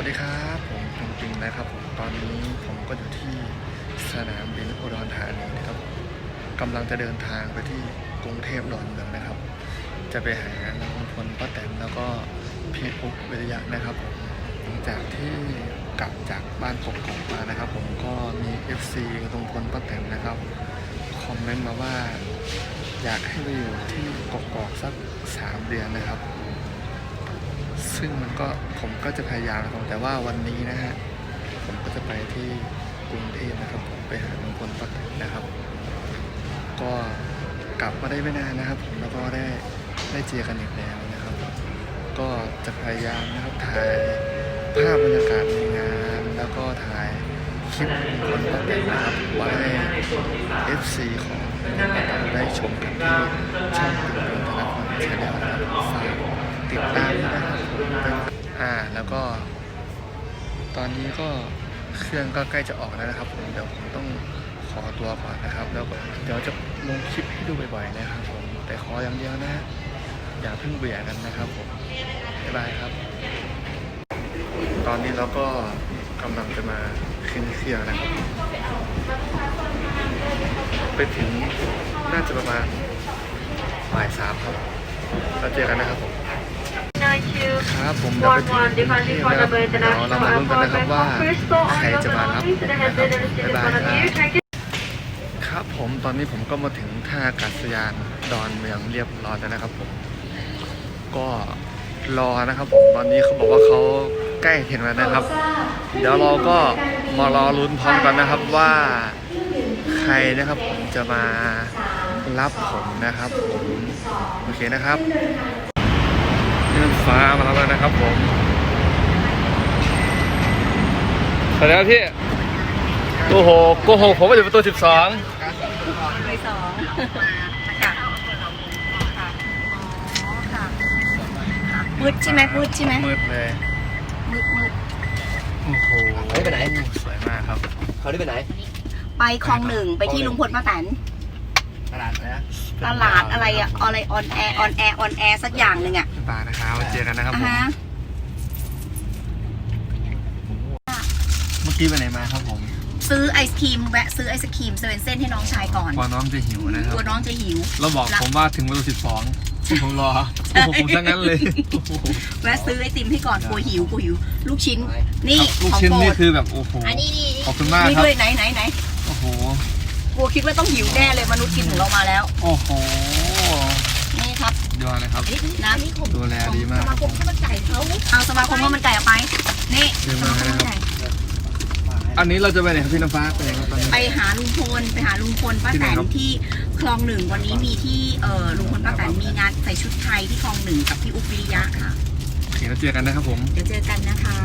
วัสดีครับผมปิงปิงนะครับผมตอนนี้ผมก็อยู่ที่สนามบินอุดรธานีนะครับกำลังจะเดินทางไปที่กรุงเทพดอนเมืองนะครับ จะไปหาลุงพลป้าแตนแล้วก็พี่อุ๊บวิริยะนะครับผมหลังจากที่กลับจากบ้านกกอกมานะครับ ผมก็มี FC ลุงพลป้าแตนนะครับคอมเมนต์มาว่า อยากให้ไปอยู่ที่กกอกสักสามเดือนนะครับ ซึ่งมันก็ผมก็จะพยายามนะครับแต่ว่าวันนี้นะฮะผมก็จะไปที่กรุงเทพนะครับผมไปหาลุงพลป้าแตนนะครับ ก็กลับมาได้ไม่นานนะครับ ผมแล้วก็ได้ได้เจอกันอีกแล้วนะครับ ก็จะพยายามนะครับถ่ายภาพบรรยากาศในงาน แล้วก็ถ่ายคลิปลุงพลป้าแตนนะครับไว้ FC ของลุงพลป้าแตนได้ชมกันที่ช่อง แล้วก็ ตอนนี้ก็เครื่องก็ใกล้จะออกแล้วนะครับผมเดี๋ยวผมต้องขอตัวก่อนนะครับ แล้วก็เดี๋ยวจะลงคลิปให้ดูบ่อยๆนะครับผมแต่ขออย่างเดียวนะอย่าเพิ่งเบื่อกันนะครับผมบ๊ายบายครับ ตอนนี้เราก็กำลังจะมาขึ้นเครื่องนะครับไปถึงน่าจะประมาณบ่ายสามครับแล้วเจอกันนะครับผม ครับผมเดี๋ยวไปถึงที่นะครับเดี๋ยวเรามาลุ้นกันนะครับว่าใครจะมารับผมนะครับบ๊ายบายครับครับผมตอนนี้ผมก็มาถึงท่าอากาศยานดอนเมืองเรียบร้อยแล้วนะครับผมก็รอนะครับผมตอนนี้เขาบอกว่าเขาใกล้ถึงแล้วนะครับ เดี๋ยวเราก็มารอลุ้นพร้อมกันนะครับว่าใครนะครับผมจะมารับผมนะครับผมโอเคนะครับ ฟ้ามาแล้วนะครับผมสวัสดีครับพี่โอ้โหโกหกผมว่าอยู่ประตูสิบสองไปสองค่ะค่ะอ๋อค่ะค่ะมืดใช่ไหมมืดใช่ไหมมืดเลยมืดมืดโอ้โหไม่ไปไหนสวยมากครับเขาได้ไปไหน ไปคลองหนึ่งไปที่ลุงพลป้าแตน ตลาดนะตลาดอะไรอะอะไรออนแอร์ออนแอร์ออนแอร์สักอย่างหนึ่งอะตานะครับมาเจอกันนะครับอ่าผมฮะเมื่อกี้ไปไหนมาครับผมซื้อไอศครีมแวะซื้อไอศครีมเซเว่นเส้นให้น้องชายก่อนกลัวน้องจะหิวนะครับ กลัวน้องจะหิวเราบอกผมว่าถึงประตูสิบสองผมรอโอ้โหผมซะงั้นเลยโอ้โหแวะซื้อไอติมให้ก่อนกลัวหิวกลัวหิว ลูกชิ้น นี่ลูกของชิ้นโปรนี่ดคือแบบโอ้โหอันนี้นี่ขอบคุณมากนี่ครับ ด้วยไหนไหนไหนโอ้โห กลัวคิดว่าต้องหิวแน่เลยมนุษย์กินของเรามาแล้ว โอ้โหนี่ครับยอดเลยครับ น้ำนี่ผมดูแลดีมาก สมาคมข้าวมันไก่เขาเอาสมาคมข้าวมันไก่เอาไป นี่เยี่ยมสมากมาคมข้าวมันไก่อันนี้เราจะไปไหนครับพี่น้ำฟ้าไปไหนครับตอนนี้ ไปหาลุงพลไปหาลุงพลป้าที่ไหแตนนครับ ที่คลองหนึ่งวันนี้มีที่เอ่อลุงพลป้าแตนมีงานใส่ชุดไทยที่คลองหนึ่งกับพี่อุ๊บวิริยะค่ะ โอเคแล้วเจอกันนะครับผม เดี๋ยวเจอกันนะคะ